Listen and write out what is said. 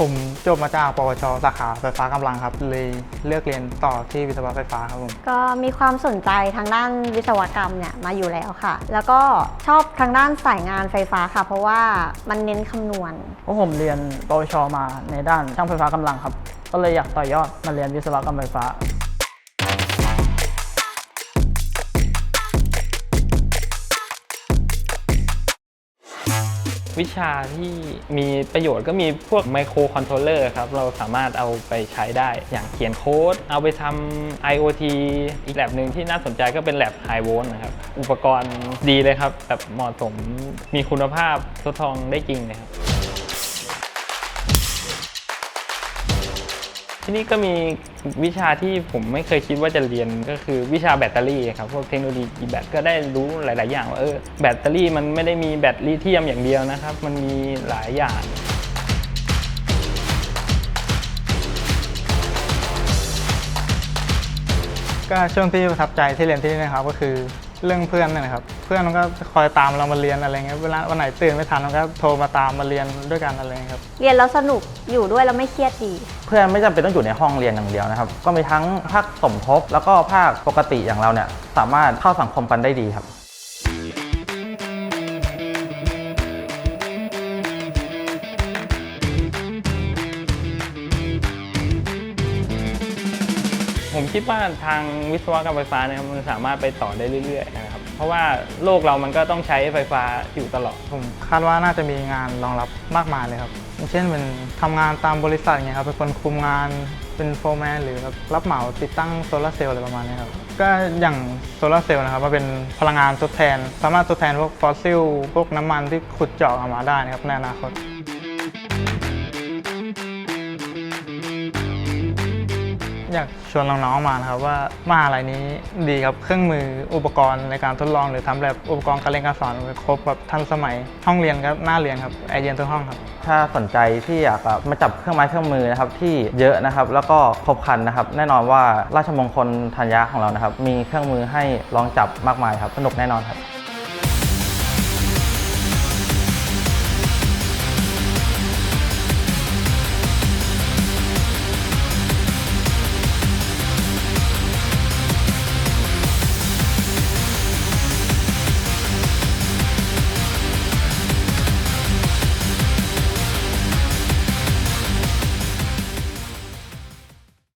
ผมจบมาจากปวชสาขาไฟฟ้ากำลังครับ เลยเลือกเรียนต่อที่วิศวะไฟฟ้าครับผมก็มีความสนใจทางด้านวิศวกรรมเนี่ยมาอยู่แล้วค่ะ แล้วก็ชอบทางด้านสายงานไฟฟ้าค่ะ เพราะว่ามันเน้นคำนวณ เพราะผมเรียนปวชมาในด้านช่างไฟฟ้ากำลังครับ ก็เลยอยากต่อยอดมาเรียนวิศวกรรมไฟฟ้า วิชาที่มีประโยชน์ก็มีพวกไมโครคอนโทรลเลอร์ครับ เราสามารถเอาไปใช้ได้ อย่างเขียนโค้ด เอาไปทำ IoT อีกแลบหนึ่งที่น่าสนใจก็เป็นแลบไฮโวลต์นะครับ อุปกรณ์ดีเลยครับ แบบเหมาะสมมีคุณภาพทดลองได้จริงเลยครับ ที่นี่ก็มีวิชาที่ผมไม่เคยคิดว่าจะเรียนก็คือวิชาแบตเตอรี่ครับพวกเทคโนโลยีแบตก็ได้รู้หลาย ๆ อย่างว่าเออแบตเตอรี่มันไม่ได้มีแบตลิเธียมอย่างเดียวนะครับ มันมีหลายอย่างก็ช่วงที่ประทับใจที่เรียนที่นี่นะครับก็คือเรื่องเพื่อนนี่นะครับ เพื่อนมันก็คอยตามเรามาเรียนอะไรเงี้ยเวลาวันไหนตื่นไม่ทันมันก็โทรมาตามมาเรียนด้วยกันอะไรเงี้ยครับเรียนแล้วสนุกอยู่ด้วยแล้วไม่เครียดดี เพื่อนไม่จำเป็นต้องอยู่ในห้องเรียนอย่างเดียวนะครับ ก็มีทั้งภาคสมทบ แล้วก็ภาคปกติอย่างเราเนี่ยสามารถเข้าสังคมกันได้ดีครับผมคิดว่าทางวิศวกรรมไฟฟ้าเนี่ยมันสามารถไปต่อได้เรื่อยๆนะครับ เพราะว่าโลกเรามันก็ต้องใช้ไฟฟ้าอยู่ตลอด ผมคาดว่าน่าจะมีงานรองรับมากมายเลยครับเช่นเป็นทำงานตามบริษัทเงี้ยครับเป็นคนคุมงานเป็นโฟร์แมนหรือรับเหมาติดตั้งโซลาร์เซลล์อะไรประมาณนี้ครับก็อย่างโซลาร์เซลล์นะครับมันเป็นพลังงานทดแทน สามารถทดแทนพวกฟอสซิลพวกน้ำมันที่ขุดเจาะออกมาได้นะครับในอนาคต อยากชวนน้องๆมานะครับว่ามหาลัยนี้ดีครับเครื่องมืออุปกรณ์ในการทดลอง หรือทำแบบอุปกรณ์การเรียนการสอนครบแบบทันสมัย ห้องเรียนก็น่าเรียนครับไอเดียนทุกห้องครับถ้าสนใจที่อยากมาจับเครื่องไม้เครื่องมือนะครับที่เยอะนะครับแล้วก็ครบครันนะครับ แน่นอนว่าราชมงคลธัญญาของเรานะครับมีเครื่องมือให้ลองจับมากมายครับสนุกแน่นอนครับ